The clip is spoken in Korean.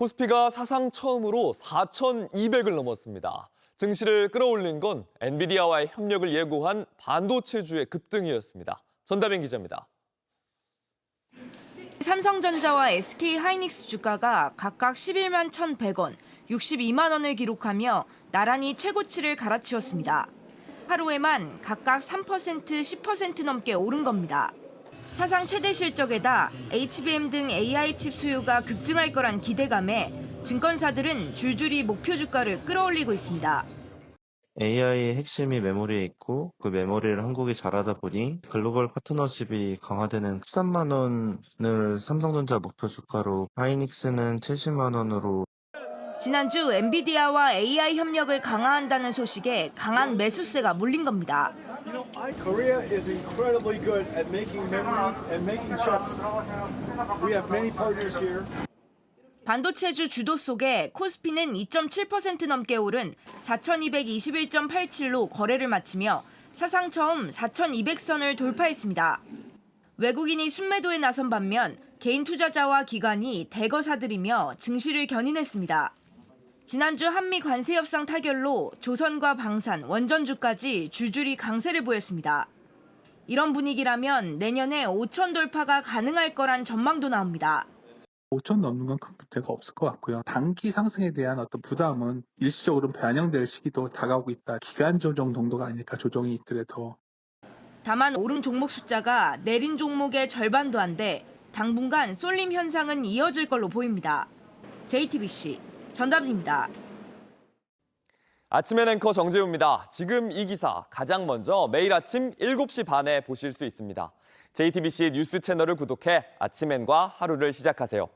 코스피가 사상 처음으로 4,200을 넘었습니다. 증시를 끌어올린 건 엔비디아와의 협력을 예고한 반도체주의 급등이었습니다. 전다빈 기자입니다. 삼성전자와 SK 하이닉스 주가가 각각 11만 1,100원, 62만 원을 기록하며 나란히 최고치를 갈아치웠습니다. 하루에만 각각 3%, 10% 넘게 오른 겁니다. 사상 최대 실적에다 HBM 등 AI 칩 수요가 급증할 거란 기대감에 증권사들은 줄줄이 목표 주가를 끌어올리고 있습니다. AI의 핵심이 메모리에 있고 그 메모리를 한국이 잘하다 보니 글로벌 파트너십이 강화되는 13만 원을 삼성전자 목표 주가로 하이닉스는 70만 원으로 지난주 엔비디아와 AI 협력을 강화한다는 소식에 강한 매수세가 몰린 겁니다. You know, Korea is incredibly good at making memory and making chips. We have many partners here. 반도체주 주도 속에 코스피는 2.7% 넘게 오른 4,221.87로 거래를 마치며 사상 처음 4,200선을 돌파했습니다. 외국인이 순매도에 나선 반면 개인 투자자와 기관이 대거 사들이며 증시를 견인했습니다. 지난주 한미 관세 협상 타결로 조선과 방산, 원전주까지 줄줄이 강세를 보였습니다. 이런 분위기라면 내년에 5천 돌파가 가능할 거란 전망도 나옵니다. 5천 넘는 건 큰 문제가 없을 것 같고요. 단기 상승에 대한 어떤 부담은 일시적으로 반영될 시기도 다가오고 있다. 기간 조정 정도가 아닐까 조정이 있더라도 다만 오른 종목 숫자가 내린 종목의 절반도 안 돼 당분간 쏠림 현상은 이어질 걸로 보입니다. JTBC 전담입니다. 아침엔 앵커 정재우입니다. 지금 이 기사 가장 먼저 매일 아침 7시 반에 보실 수 있습니다. JTBC 뉴스 채널을 구독해 아침엔과 하루를 시작하세요.